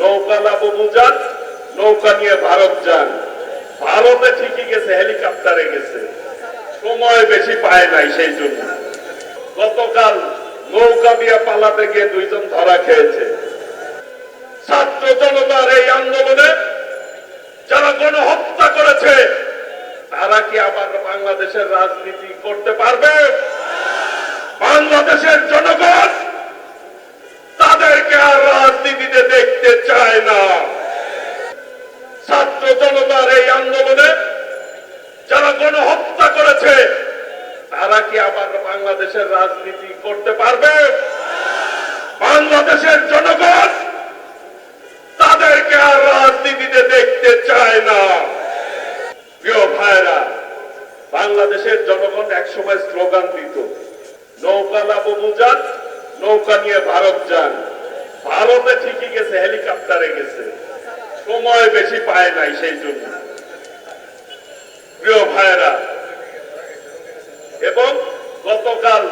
নৌকা লাবু যান নৌকা নিয়ে ভারত যান। ভারতে ঠিকই গেছে, হেলিকপ্টারে গেছে। সময় বেশি পায় নাই সেই জন্য। গতকাল নৌকা দিয়ে পালাতে গিয়ে দুইজন ধরা খেয়েছে। ছাত্র জনতার এই আন্দোলনে যারা গণহত্যা করেছে, তারা কি আবার বাংলাদেশের রাজনীতি করতে পারবে? বাংলাদেশের জনগণ রাজনীতিতে দেখতে চায় না। ছাত্র জনতার এই আন্দোলনে যারা গণহত্যা করেছে, তারা কি আবার বাংলাদেশের রাজনীতি করতে পারবে? বাংলাদেশের জনগণ তাদেরকে আর রাজনীতিতে দেখতে চায় না। প্রিয় ভাইরা, বাংলাদেশের জনগণ একসময় স্লোগান দিত, নৌকা লাবু যান নৌকা নিয়ে ভারত যান। ভারতে ঠিকই গেছে, হেলিকপ্টারে গেছে। সময় বেশি পায় নাই সেই জন্য। প্রিয় ভাইরা এবং গতকাল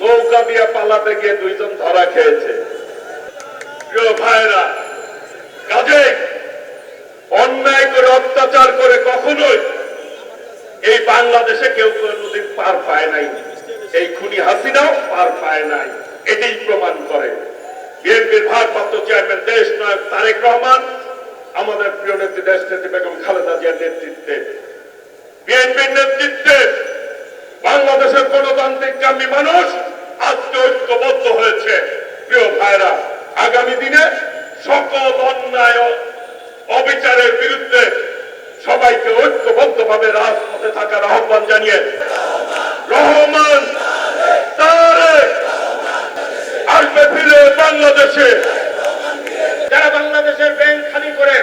নৌকা দিয়ে পালাতে গিয়ে দুইজন ধরা খেয়েছে। প্রিয় ভাইরা কাজে অন্যায় করে, অত্যাচার করে কখনোই এই বাংলাদেশে কেউ কোনদিন পার পায় নাই। এই খুনি হাসিনাও পার পায় নাই। এটাই প্রমাণ করে। বিএনপির ভারপ্রাপ্ত চেয়ারম্যান দেশ নায়ক তারেক রহমান, আমাদের প্রিয় নেত্রী দেশ নেত্রী বেগম খালেদা জিয়ার নেতৃত্বে। বিএনপির নেতৃত্বে বাংলাদেশের গণতান্ত্রিক কামী মানুষ আজকে ঐক্যবদ্ধ হয়েছে। প্রিয় ভাইরা, আগামী দিনে সকল অন্যায় অবিচারের বিরুদ্ধে সবাইকে ঐক্যবদ্ধ ভাবে রাজপথে থাকার আহ্বান জানিয়ে রহমান তারেক আসবে ফিরে বাংলাদেশে যারা বাংলাদেশের ব্যাংক খালি করে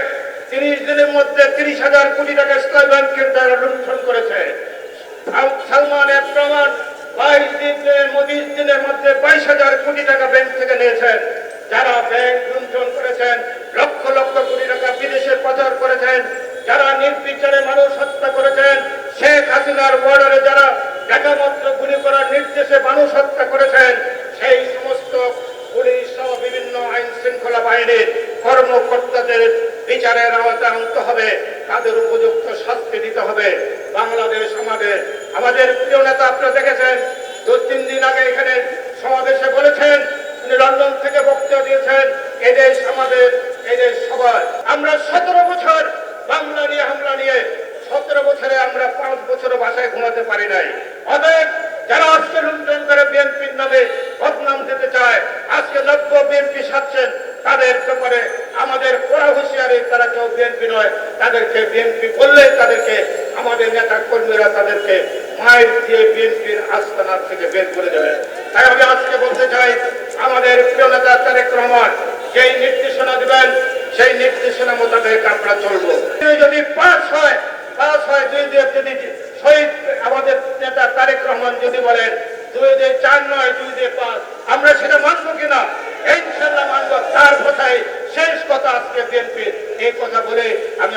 তিরিশ দিনের মধ্যে তিরিশ হাজার কোটি টাকা ইসলাম ব্যাংকের দ্বারা লুণ্ঠন করেছে। সাল- সালমানের প্রমাণ বাইশ দিনের মদিশ দিনের মধ্যে বাইশ হাজার কোটি টাকা ব্যাংক থেকে নিয়েছেন। যারা ব্যাংক লুণ্ঠন করেছেন, লক্ষ লক্ষ কোটি টাকা বিদেশে পাচার করেছেন, যারা নির্বিচারে মানুষ হত্যা করেছেন, শেখ হাসিনার বর্ডারে যারা একামাত্র গুলি করার নির্দেশে মানুষ হত্যা করেছেন বাহিনীর কর্মকর্তাদের বিচারের আওতায় আনতে হবে। তাদের উপযুক্ত শাস্তি দিতে হবে। বাংলাদেশ আমাদের আমাদের প্রিয় নেতা আপনারা দেখেছেন দু তিন দিন আগে এখানে সমাবেশে বলেছেন তিনি লন্ডন থেকে বক্তব্য দিয়েছেন, এদেশ আমাদের, এদেশ সবার। আমরা সতেরো বছর বাংলা নিয়ে হামলা নিয়ে সতেরো বছরে আমরা পাঁচ বছর বাসায় ঘুমাতে পারি নাই। অতএব যারা আজকে লুণ্ঠন করে বিএনপির নামে বদনাম দিতে চায় আজকে নব্য বিএনপি সাচ্ছেন তাদের ব্যাপারে আমাদের কড়া হুঁশিয়ারি তারা কেউ বিএনপি নয়, তাদেরকে বিএনপি বললে তাদেরকে, আমাদের নেতা কর্মীরা তাদেরকে মায়ের দিয়ে বিএনপির আস্তানার থেকে বের করে দেবে। তাই আমি আজকে বলতে চাই, আমাদের প্রিয় নেতা তারেক রহমান, যেই নির্দেশনা দিবেন, সেই নির্দেশনা মোতাবেক আমরা চলবো। যদি পাস হয় পাস হয় দুই দিয়ে যদি শহীদ, আমাদের নেতা তারেক রহমান যদি বলেন, দুই দিয়ে চার নয়, দুই দিয়ে পাঁচ, আমরা সেটা মানবো কিনা ইনশাল্লাহ মানবো তার কথাই শেষ কথা আজকে বিএনপির কথা বলে আমি